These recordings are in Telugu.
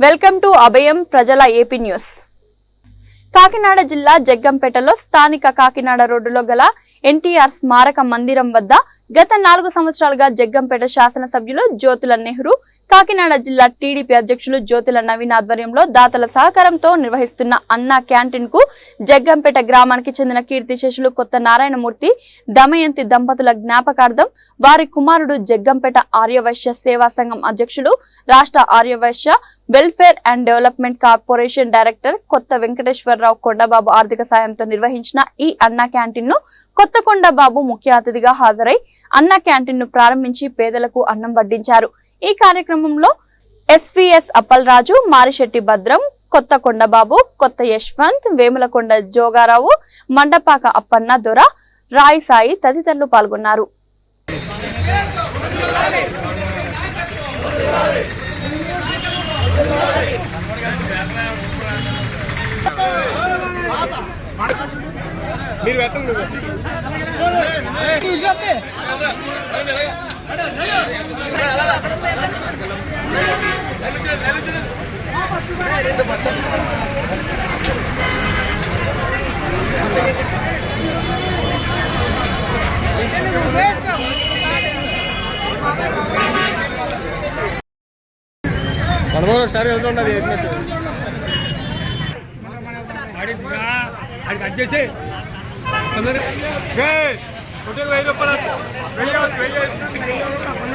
వెల్కమ్ టు అభయం ప్రజల ఏపీ న్యూస్. కాకినాడ జిల్లా జగ్గంపేటలో స్థానిక కాకినాడ రోడ్డులో గల ఎన్టీఆర్ స్మారక మందిరం వద్ద గత నాలుగు సంవత్సరాలుగా జగ్గంపేట శాసనసభ్యులు జ్యోతుల నెహ్రూ కాకినాడ జిల్లా టీడీపీ అధ్యక్షులు జ్యోతుల నవీన్ ఆధ్వర్యంలో దాతల సహకారంతో నిర్వహిస్తున్న అన్నా క్యాంటీన్కు జగ్గంపేట గ్రామానికి చెందిన కీర్తిశేషులు కొత్త నారాయణమూర్తి దమయంతి దంపతుల జ్ఞాపకార్థం వారి కుమారుడు జగ్గంపేట ఆర్యవైశ్య సేవా సంఘం అధ్యక్షులు రాష్ట్ర Arya Vysya welfare and development corporation director Kotha Venkateswara Rao Kondababu ఆర్థిక సాయంతో నిర్వహించిన ఈ అన్నా క్యాంటీన్ను కొత్త కొండబాబు ముఖ్య అతిథిగా హాజరై అన్నా క్యాంటీన్ను ప్రారంభించి పేదలకు అన్నం వడ్డించారు. ఈ కార్యక్రమంలో ఎస్వీఎస్ అప్పలరాజు మారిశెట్టి భద్రం కొత్త కొండబాబు కొత్త యశ్వంత్ వేములకొండ జోగారావు మండపాక అప్పన్న దొర రాయి సాయి తదితరులు పాల్గొన్నారు. మీరు పెట్టండి మీరు పెట్టండి. మనమోరు ఒకసారి వెళ్తుండే అది వేసినట్టు కట్ చేసి. హోటల్ వెయ్యి రూపాయలు వెయ్యి వెయ్యి వెయ్యి వంద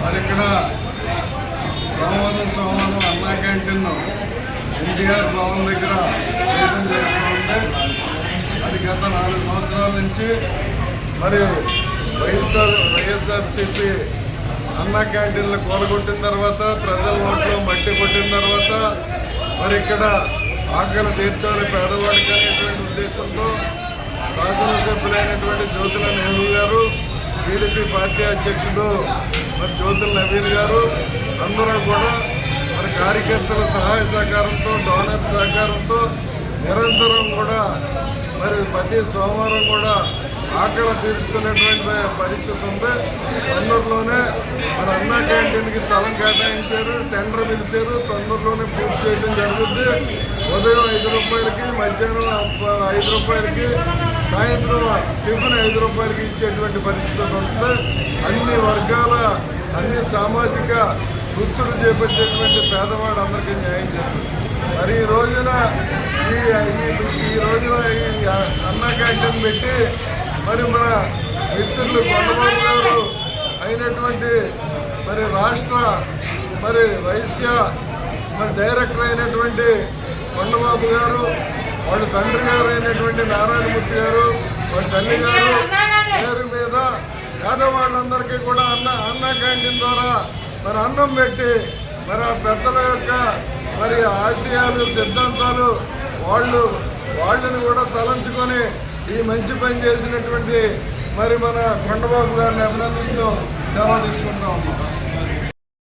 మరి ఇక్కడ సోమవారం సోమవారం అన్నా ఎన్టీఆర్ భవన్ దగ్గర చేయడం జరుగుతుంటే అది గత నాలుగు సంవత్సరాల నుంచి మరి వైఎస్ఆర్ వైఎస్ఆర్సిపి అన్నా క్యాంటీన్లు కూలగొట్టిన తర్వాత ప్రజల ఓట్లో మట్టి కొట్టిన తర్వాత మరి ఇక్కడ ఆకలి తీర్చాలి పేదవాడికి అనేటువంటి ఉద్దేశంతో శాసనసభ్యులైనటువంటి జ్యోతుల నెహ్రూ గారు టీడీపీ పార్టీ అధ్యక్షుడు మరి జ్యోతుల నవీన్ గారు అందరూ కూడా మరి కార్యకర్తల సహాయ సహకారంతో డోనర్ సహకారంతో నిరంతరం కూడా మరి ప్రతి సోమవారం కూడా ఆకలి తీరుస్తున్నటువంటి పరిస్థితి ఉంది. తొందరలోనే మన అన్నా క్యాంటీన్కి స్థలం కేటాయించారు టెండర్ పిలిచారు తొందరలోనే పూర్తి చేయడం జరుగుద్ది. ఉదయం ఐదు రూపాయలకి మధ్యాహ్నం ఐదు రూపాయలకి సాయంత్రం టిఫిన్ ఐదు రూపాయలకి ఇచ్చేటువంటి పరిస్థితి ఉంటుంది. అన్ని వర్గాల అన్ని సామాజిక వృత్తులు చేపట్టేటువంటి పేదవాడు అందరికీ న్యాయం చేస్తుంది. మరి ఈ రోజున ఈ ఈ- రోజున ఈ అన్న క్యాంటీన్ పెట్టి మరి మన మిత్రులు కొండబాబు గారు అయినటువంటి మరి రాష్ట్ర మరి వైశ్య మరి డైరెక్టర్ అయినటువంటి కొండబాబు గారు వాళ్ళ తండ్రి గారు అయినటువంటి నారాయణమూర్తి గారు వాళ్ళ తల్లి గారు పేరు మీద పేదవాళ్ళందరికీ కూడా అన్న అన్న క్యాంటీన్ ద్వారా మరి అన్నం పెట్టి మరి ఆ పెద్దల యొక్క మరి ఆశయాలు సిద్ధాంతాలు వాళ్ళు వాళ్ళని కూడా తలంచుకొని ఈ మంచి పని చేసినటువంటి మరి మన కొండబాబు గారిని అభినందిస్తూ సెలవు తీసుకుంటా ఉన్నాం